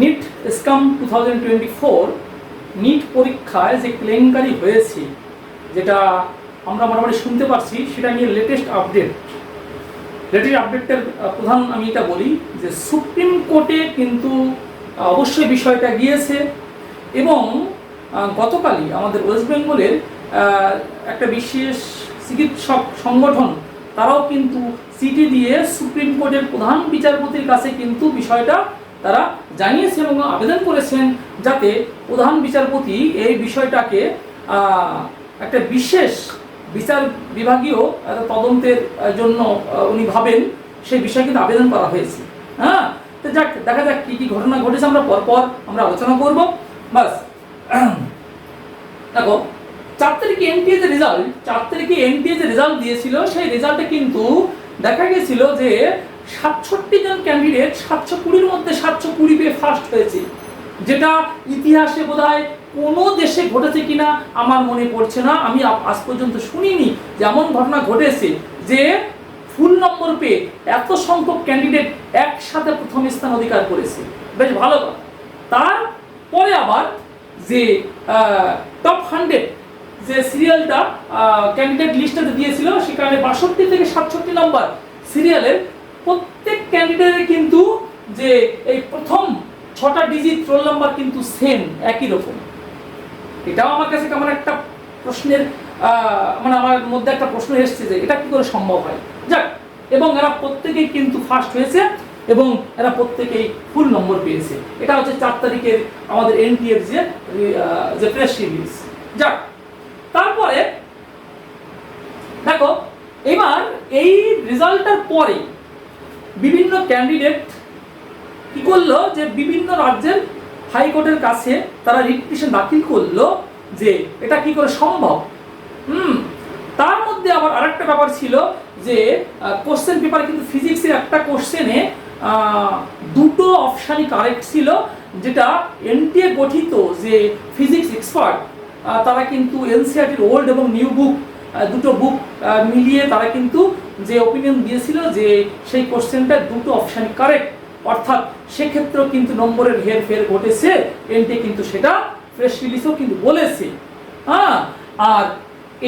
NEET scam two thousand twenty four NEET পরীক্ষায় যে কেলেঙ্কারি হয়েছে, যেটা আমরা মোটামুটি শুনতে পারছি, সেটা নিয়ে লেটেস্ট আপডেট লেটেস্ট আপডেটের প্রধান আমি এটা বলি যে সুপ্রিম কোর্টে কিন্তু অবশ্যই বিষয়টা গিয়েছে এবং গতকালই আমাদের ওয়েস্ট বেঙ্গলের একটা বিশেষ চিকিৎসক সংগঠন, তারাও কিন্তু চিঠি দিয়ে সুপ্রিম কোর্টের প্রধান বিচারপতির কাছে কিন্তু বিষয়টা তারা জানিয়েছেন এবং আবেদন করেছেন যাতে প্রধান বিচারপতি এই বিষয়টাকে একটা বিশেষ বিচার বিভাগীয় তদন্তের জন্য উনি ভাবেন, সেই বিষয়ে কিন্তু আবেদন করা হয়েছে। হ্যাঁ? তো যাক, দেখা যাক কী কী ঘটনা ঘটেছে, আমরা পরপর আমরা আলোচনা করব। বাস। দেখো, চার তারিখে এনটিএ যে রেজাল্ট চার তারিখে এনটিএ যে রেজাল্ট দিয়েছিল, সেই রেজাল্টে কিন্তু দেখা গেছিল যে সাতষট্টি জন ক্যান্ডিডেট সাতশো কুড়ির মধ্যে সাতশো কুড়ি পেয়ে ফার্স্ট হয়েছে। যেটা ইতিহাসে বোধহয় কোনো দেশে ঘটেছে কিনা আমার মনে পড়ছে না। আমি আজ পর্যন্ত শুনিনি যে এমন ঘটনা ঘটেছে যে ফুল নম্বর পেয়ে এত সংখ্যক ক্যান্ডিডেট একসাথে প্রথম স্থান অধিকার করেছে। বেশ ভালো কথা। তারপরে আবার যে টপ হান্ড্রেড যে সিরিয়ালটা ক্যান্ডিডেট লিস্টে দিয়েছিল সেখানে বাষট্টি থেকে সাতষট্টি নম্বর সিরিয়ালের প্রত্যেক ক্যান্ডিডেটের কিন্তু যে এই প্রথম ছটা ডিজিট রোল নাম্বার কিন্তু সেম একই রকম। এটাও আমার কাছে কেমন একটা প্রশ্নের মানে আমার মধ্যে একটা প্রশ্ন এসেছে যে এটা কি করে সম্ভব হয়? যাক এবং এরা প্রত্যেকেই কিন্তু ফার্স্ট হয়েছে এবং এরা প্রত্যেকেই ফুল নম্বর পেয়েছে। এটা হচ্ছে চার তারিখের আমাদের আহ, যে প্রেস রিলিজ যাক তারপরে, দেখো, এবার এই রেজাল্টটার পরে বিভিন্ন ক্যান্ডিডেট কি করল যে বিভিন্ন রাজ্যের হাইকোর্টের কাছে তারা রিপিটিশন দাখিল করল যে এটা কি করে সম্ভব? হুম, তার মধ্যে আবার আরেকটা ব্যাপার ছিল যে কোশ্চেন পেপার কিন্তু ফিজিক্সের একটা কোশ্চেনে দুটো অপশানই কারেক্ট ছিল, যেটা এনটিএ গঠিত যে ফিজিক্স এক্সপার্ট তারা কিন্তু এনসিআরটির ওল্ড এবং নিউ বুক দুটো বুক মিলিয়ে তারা কিন্তু যে ওপিনিয়ন দিয়েছিল যে সেই কোশ্চেনটা দুটো অপশান কারেক্ট অর্থাৎ সেক্ষেত্রেও কিন্তু নম্বরের হেরফের ঘটেছে এনটি কিন্তু সেটা ফ্রেশ রিলিজও কিন্তু বলেছে। হ্যাঁ আর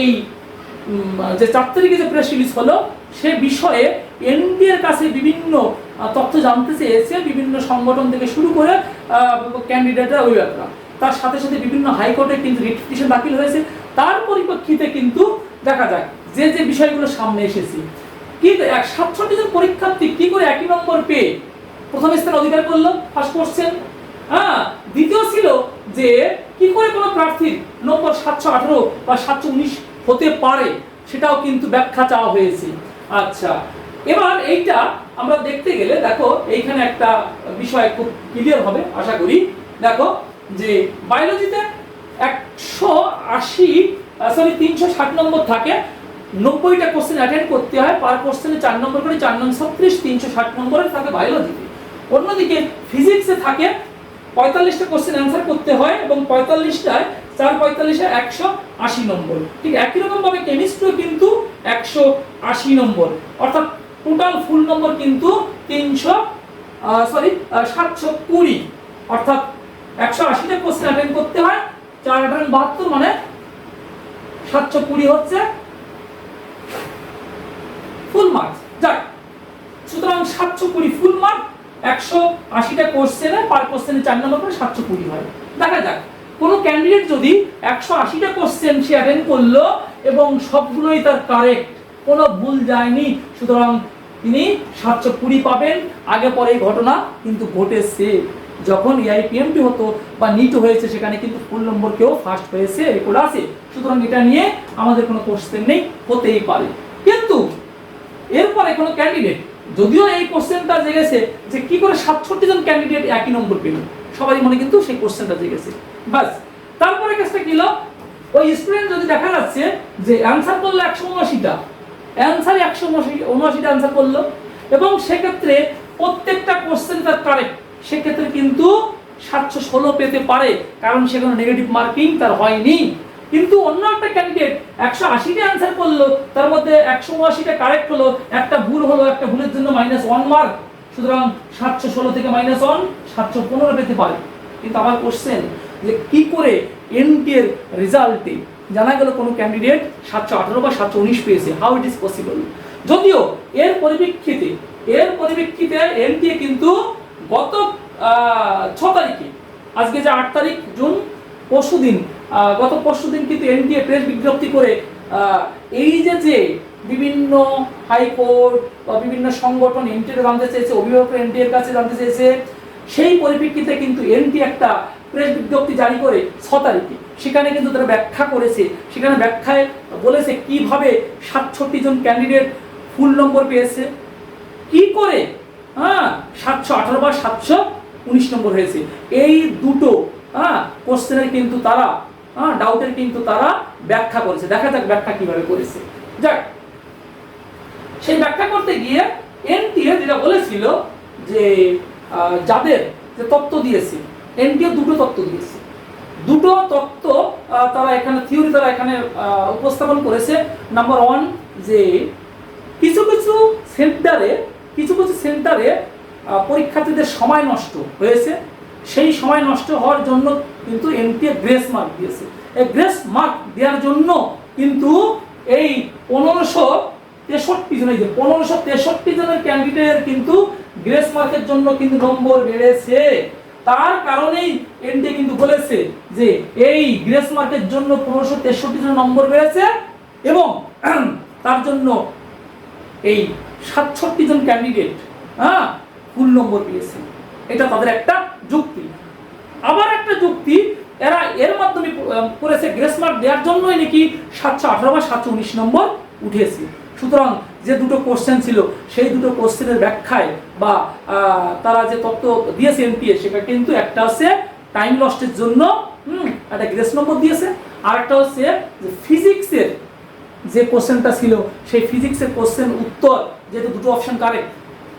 এই যে চার তারিখে যে প্রেস রিলিজ হলো, সে বিষয়ে এনডিএর কাছে বিভিন্ন তথ্য জানতে চেয়েছে, বিভিন্ন সংগঠন থেকে শুরু করে ক্যান্ডিডেটরা অভিভাবকরা তার সাথে সাথে বিভিন্ন হাইকোর্টে কিন্তু রিপিটিশন দাখিল হয়েছে। তার পরিপ্রেক্ষিতে কিন্তু দেখা যাক, যে যে বিষয়গুলো সামনে এসেছে। কিন্তু এক সাতষট্টি জন পরীক্ষার্থী কি করে একই নম্বর পেয়ে প্রথম স্থান অধিকার করল ফার্স্ট কোশ্চেন হ্যাঁ দ্বিতীয় ছিল যে কি করে কোনো প্রার্থীর নম্বর সাতশো আঠারো বা সাতশো উনিশ হতে পারে, সেটাও কিন্তু ব্যাখ্যা চাওয়া হয়েছে। আচ্ছা এবার এইটা আমরা দেখতে গেলে দেখো, এইখানে একটা বিষয় খুব ক্লিয়ার হবে, আশা করি। দেখো যে বায়োলজিতে একশো আশি সরি তিনশো ষাট নম্বর থাকে। নব্বইটা কোশ্চেন অ্যাটেন্ড করতে হয় পার কোশ্চেনে চার নম্বর করে চার নম্বর ছত্রিশ, তিনশো ষাট নম্বরের থাকে বায়োলজিতে অন্যদিকে ফিজিক্সে থাকে, পঁয়তাল্লিশটা কোশ্চেন অ্যান্সার করতে হয় এবং পঁয়তাল্লিশটায় চার পঁয়তাল্লিশে একশো আশি নম্বর। ঠিক একই রকমভাবে কেমিস্ট্রিও কিন্তু একশো আশি নম্বর। অর্থাৎ টোটাল ফুল নম্বর কিন্তু তিনশো সরি সাতশো কুড়ি। অর্থাৎ একশো আশিটা কোশ্চেন অ্যাটেন্ড করতে হয়, চার আঠারো বাহাত্তর মানে সাতশো কুড়ি হচ্ছে ফুল মার্কস যাক, সুতরাং সাতশো কুড়ি ফুল মার্ক একশো আশিটা কোশ্চেনে পার কোশ্চেনে চার নম্বর করে সাতশো কুড়ি হয়। দেখা যাক, কোনো ক্যান্ডিডেট যদি একশো আশিটা কোশ্চেন সে অ্যাটেন্ড করল এবং সবগুলোই তার কারেক্ট কোনো ভুল যায়নি, সুতরাং তিনি সাতশো কুড়ি পাবেন, আগে পরে এই ঘটনা কিন্তু ঘটেছে। যখন এআইপিএমটি হতো বা নিট হয়েছে, সেখানে কিন্তু ফুল নম্বর কেউ ফার্স্ট হয়েছে রেকর্ড আছে। সুতরাং এটা নিয়ে আমাদের কোনো কোশ্চেন নেই, হতেই পারে। কিন্তু এরপরে কোনো ক্যান্ডিডেট যদিও এই কোশ্চেনটা জেগেছে, যে কি করে সাতষট্টি জন ক্যান্ডিডেট একই নম্বর পেল, সবারই মনে কিন্তু সেই কোশ্চেনটা জেগেছে। বাস তারপরে কেসটা কি হলো? ওই স্টুডেন্ট যদি দেখা যাচ্ছে যে অ্যান্সার করল একশো উনআশিটা অ্যান্সার একশো উনআশিটা অ্যান্সার করল, এবং সেক্ষেত্রে প্রত্যেকটা কোশ্চেন তার কারেক্ট সেক্ষেত্রে কিন্তু সাতশো ষোলো পেতে পারে, কারণ সেখানে নেগেটিভ মার্কিং তার হয়নি। কিন্তু অন্য একটা ক্যান্ডিডেট একশো আশিটা অ্যান্সার করল, তার মধ্যে একশো উনআশিটা কারেক্ট হলো, একটা ভুল হলো, একটা ভুলের জন্য মাইনাস ওয়ান মার্ক সুতরাং সাতশো ষোলো থেকে মাইনাস ওয়ান সাতশো পনেরো পেতে পারে। কিন্তু আমার কোশ্চেন যে কি করে এনটি এর রেজাল্টে জানা গেল কোনো ক্যান্ডিডেট সাতশো আঠারো বা সাতশো উনিশ পেয়েছে? হাউ ইট ইজ পসিবল যদিও এর পরিপ্রেক্ষিতে এর পরিপ্রেক্ষিতে এনটিএ কিন্তু গত ছ তারিখে, আজকে যে আট তারিখ, জুন, পরশু দিন গত পরশু দিন কিন্তু এনটিএ প্রেস বিজ্ঞপ্তি করে এই যে যে বিভিন্ন হাইকোর্ট বা বিভিন্ন সংগঠন এনটিএ জানতে চেয়েছে অভিভাবক এনটিএ এর কাছে জানতে চেয়েছে, সেই পরিপ্রেক্ষিতে কিন্তু এনটি একটা প্রেস বিজ্ঞপ্তি জারি করে ছ তারিখে। সেখানে কিন্তু তারা ব্যাখ্যা করেছে। সেখানে ব্যাখ্যায় বলেছে কীভাবে সাতষট্টি জন ক্যান্ডিডেট ফুল নম্বর পেয়েছে। কি করে হ্যাঁ সাতশো, আঠারো বা সাতশো উনিশ নম্বর হয়েছে। এই দুটো হ্যাঁ কোশ্চেনের কিন্তু তারা হ্যাঁ ডাউটের কিন্তু তারা ব্যাখ্যা করেছে। দেখা যাক ব্যাখ্যা কীভাবে করেছে। যাক, সেই ব্যাখ্যা করতে গিয়ে এনটিএ যেটা বলেছিল যে যাদের যে তত্ত্ব দিয়েছে, এনটিএ দুটো তত্ত্ব দিয়েছে। দুটো তত্ত্ব তারা এখানে থিওরি তারা এখানে উপস্থাপন করেছে। নাম্বার ওয়ান যে কিছু কিছু সেন্টারে কিছু কিছু সেন্টারে পরীক্ষার্থীদের সময় নষ্ট হয়েছে। সেই সময় নষ্ট হওয়ার জন্য কিন্তু এনটিএ গ্রেস মার্ক দিয়েছে। এই গ্রেস মার্ক দেওয়ার জন্য কিন্তু এই পনেরোশো তেষট্টি জন এই যে পনেরোশো তেষট্টি জনের ক্যান্ডিডেটের কিন্তু গ্রেস মার্কের জন্য কিন্তু নম্বর বেড়েছে। তার কারণেই এনটিএ কিন্তু বলেছে যে এই গ্রেস মার্কের জন্য পনেরোশো তেষট্টি জন নম্বর বেড়েছে এবং তার জন্য এই সাতষট্টি জন ক্যান্ডিডেট হ্যাঁ ফুল নম্বর পেয়েছে এটা তাদের একটা যুক্তি। আবার একটা যুক্তি, এরা এর মাধ্যমে করেছে গ্রেস মার্ক দেওয়ার জন্যই নাকি সাতশো আঠারো বা সাতশো উনিশ নম্বর উঠেছে সুতরাং যে দুটো কোশ্চেন ছিল, সেই দুটো কোশ্চেনের ব্যাখ্যায় বা তারা যে তত্ত্ব দিয়েছে এনপিএ সেটা কিন্তু একটা হচ্ছে টাইম লস্টের জন্য, হুম, একটা গ্রেস নম্বর দিয়েছে। আর একটা হচ্ছে যে ফিজিক্সের যে কোশ্চেনটা ছিল, সেই ফিজিক্সের কোশ্চেন উত্তর যেহেতু দুটো অপশন কারেক্ট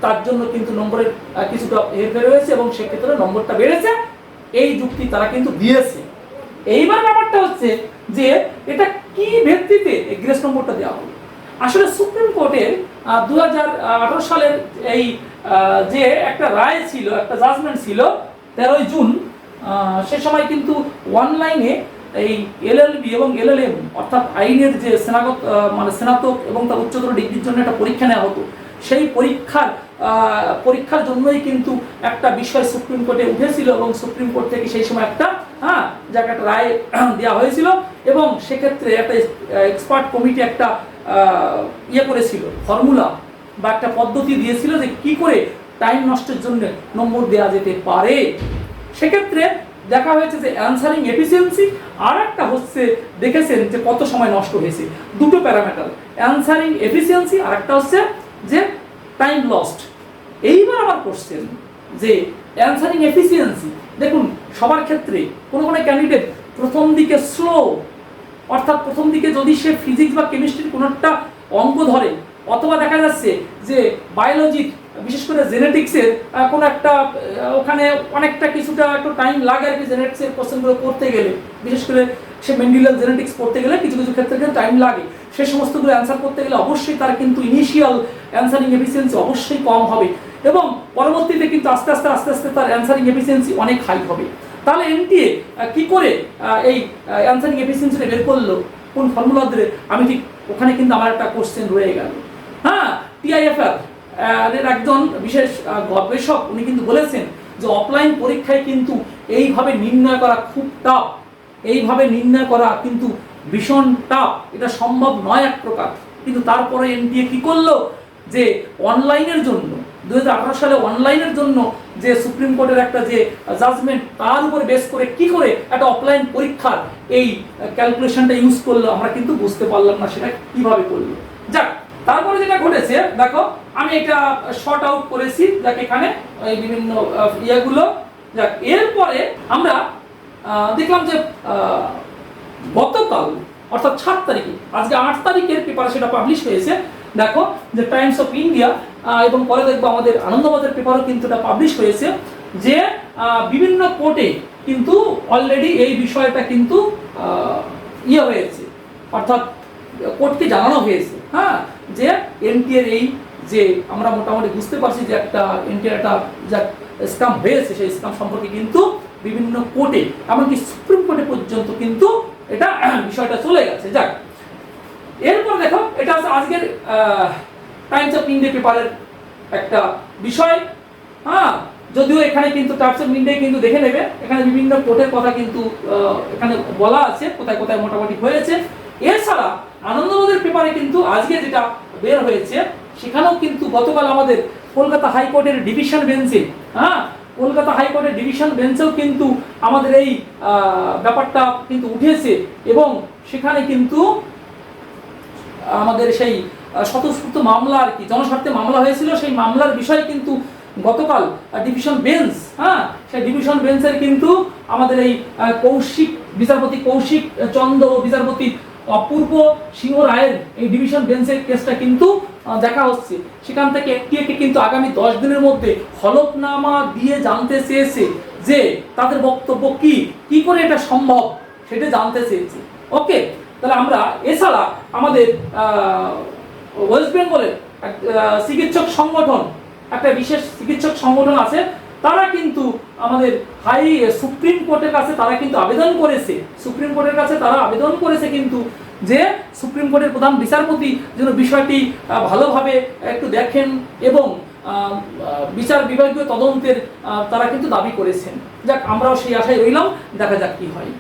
তার জন্য কিন্তু নম্বরের কিছুটা হেরফের হয়েছে এবং সেক্ষেত্রে নম্বরটা বেড়েছে। এই যুক্তি তারা কিন্তু দিয়েছে। এইবার ব্যাপারটা হচ্ছে যে এটা কি ভিত্তিতে গ্রেস নম্বরটা দেওয়া হবে আসলে সুপ্রিম কোর্টের দু হাজার আঠারো সালের এই যে একটা রায় ছিল, একটা জাজমেন্ট ছিল, তেরোই জুন সে সময় কিন্তু অনলাইনে এই এলএলবি এবং এলএলএম, অর্থাৎ আইনের যে স্নাতক মানে স্নাতক এবং তার উচ্চতর ডিগ্রির জন্য একটা পরীক্ষা নেওয়া হতো। সেই পরীক্ষার পরীক্ষার জন্যই কিন্তু একটা বিষয় সুপ্রিম কোর্টে উঠেছিল এবং সুপ্রিম কোর্ট থেকে সেই সময় একটা হ্যাঁ যাকে একটা রায় দেওয়া হয়েছিল এবং সেক্ষেত্রে একটা এক্সপার্ট কমিটি একটা ইয়ে করেছিল, ফর্মুলা বা একটা পদ্ধতি দিয়েছিল যে কি করে টাইম নষ্টের জন্য নম্বর দেওয়া যেতে পারে। সেক্ষেত্রে দেখা হয়েছে যে অ্যান্সারিং এফিসিয়েন্সি আর একটা হচ্ছে দেখেছেন যে কত সময় নষ্ট হয়েছে। দুটো প্যারামিটার অ্যান্সারিং এফিসিয়েন্সি আর একটা হচ্ছে যে টাইম লস্ট এইবার আমার কোশ্চেন যে অ্যান্সারিং এফিসিয়েন্সি দেখুন, সবার ক্ষেত্রে কোনো কোনো ক্যান্ডিডেট প্রথম দিকে স্লো অর্থাৎ প্রথম দিকে যদি সে ফিজিক্স বা কেমিস্ট্রির কোনো একটা অঙ্ক ধরে, অথবা দেখা যাচ্ছে যে বায়োলজির বিশেষ করে জেনেটিক্সের কোনো একটা ওখানে অনেকটা কিছুটা একটু টাইম লাগে আর কি জেনেটিক্সের কোশ্চেনগুলো করতে গেলে। বিশেষ করে সে মেন্ডিলাল জেনেটিক্স পড়তে গেলে কিছু কিছু ক্ষেত্রে কিন্তু টাইম লাগে। সে সমস্তগুলো অ্যান্সার করতে গেলে অবশ্যই তার কিন্তু ইনিশিয়াল অ্যান্সারিং এফিসিয়েন্সি অবশ্যই কম হবে এবং পরবর্তীতে কিন্তু আস্তে আস্তে আস্তে আস্তে তার অ্যান্সারিং এফিসিয়েন্সি অনেক হাই হবে। তাহলে এনটিএ কি করে এই অ্যান্সারিং এফিসিয়েন্সিটা বের করল? কোন ফর্মুলা ধরে? আমি ঠিক ওখানে কিন্তু আমার একটা কোশ্চেন রয়ে গেল। হ্যাঁ টিআইএফআর একজন বিশেষ গবেষক, উনি কিন্তু বলেছেন যে অফলাইন পরীক্ষায় কিন্তু এইভাবে নির্ণয় করা খুব টাফ এইভাবে নির্ণয় করা কিন্তু ভীষণ টাফ এটা সম্ভব নয় এক প্রকার। কিন্তু তারপরে এনটিএ কি করল? যে অনলাইনের জন্য, দুহাজার আঠারো সালে অনলাইনের জন্য যে সুপ্রিম কোর্টের একটা যে জাজমেন্ট তার উপরে বেস করে কি করে একটা অফলাইন পরীক্ষার এই ক্যালকুলেশনটা ইউজ করল, আমরা কিন্তু বুঝতে পারলাম না সেটা কীভাবে করল। যাক তারপরে যেটা ঘটেছে, দেখো, আমি এটা শর্ট আউট করেছি, যাক, এখানে, এই বিভিন্ন ইয়েগুলো। যাক, এরপরে আমরা দেখলাম যে গতকাল, অর্থাৎ সাত তারিখে, আজকে আট তারিখের পেপার সেটা পাবলিশ হয়েছে। দেখো, যে টাইমস অফ ইন্ডিয়া এবং পরে দেখব আমাদের আনন্দবাজার পেপারও কিন্তু এটা পাবলিশ হয়েছে, যে বিভিন্ন কোর্টে কিন্তু অলরেডি এই বিষয়টা কিন্তু ইয়ে হয়েছে। অর্থাৎ কোর্টকে জানানো হয়েছে। হ্যাঁ যে এনটিএর এই যে আমরা মোটামুটি বুঝতে পারছি যে একটা ইন্ডিয়া একটা যা স্কাম হয়েছে, সেই স্কাম সম্পর্কে কিন্তু বিভিন্ন কোর্টে, এমনকি সুপ্রিম কোর্টে পর্যন্ত কিন্তু এটা বিষয়টা চলে গেছে। যাক, এরপর দেখো, এটা হচ্ছে আজকের টাইমস অফ ইন্ডিয়া পেপারের একটা বিষয়। হ্যাঁ যদিও এখানে কিন্তু টাইমস অফ ইন্ডিয়া কিন্তু দেখে নেবে, এখানে বিভিন্ন কোর্টের কথা কিন্তু এখানে বলা আছে, কোথায় কোথায় মোটামুটি হয়েছে। এছাড়া আনন্দবাজার পেপারে কিন্তু আজকে যেটা বের হয়েছে, সেখানেও কিন্তু গতকাল আমাদের কলকাতা হাইকোর্টের ডিভিশন বেঞ্চে হ্যাঁ? কলকাতা হাইকোর্টের ডিভিশন বেঞ্চেও কিন্তু আমাদের এই ব্যাপারটা কিন্তু উঠেছে এবং সেখানে কিন্তু আমাদের সেই স্বতঃস্ফূর্ত মামলা আর কি, জনস্বার্থে মামলা হয়েছিল, সেই মামলার বিষয়ে কিন্তু গতকাল ডিভিশন বেঞ্চ হ্যাঁ? সেই ডিভিশন বেঞ্চের কিন্তু আমাদের এই কৌশিক, বিচারপতি কৌশিক চন্দ্র বিচারপতি অপূর্ব সিংহ রায়ের এই ডিভিশন বেঞ্চের কেসটা কিন্তু দেখা হচ্ছে। সেখান থেকে একটি কিন্তু আগামী দশ দিনের মধ্যে হলফনামা দিয়ে জানতে চেয়েছে যে তাদের বক্তব্য কি কি করে এটা সম্ভব সেটা জানতে চেয়েছে। ওকে তাহলে আমরা, এছাড়া আমাদের ওয়েস্ট বেঙ্গলের চিকিৎসক সংগঠন, একটা বিশেষ চিকিৎসক সংগঠন আছে তারা কিন্তু আমাদের হাই সুপ্রিম কোর্টের কাছে তারা কিন্তু আবেদন করেছে। সুপ্রিম কোর্টের কাছে তারা আবেদন করেছে কিন্তু যে সুপ্রিম কোর্টের প্রধান বিচারপতি যেন বিষয়টি ভালোভাবে একটু দেখেন এবং বিচার বিভাগীয় তদন্তের তারা কিন্তু দাবি করেছেন। যাক, আমরাও সেই আশায় রইলাম, দেখা যাক কি হয়।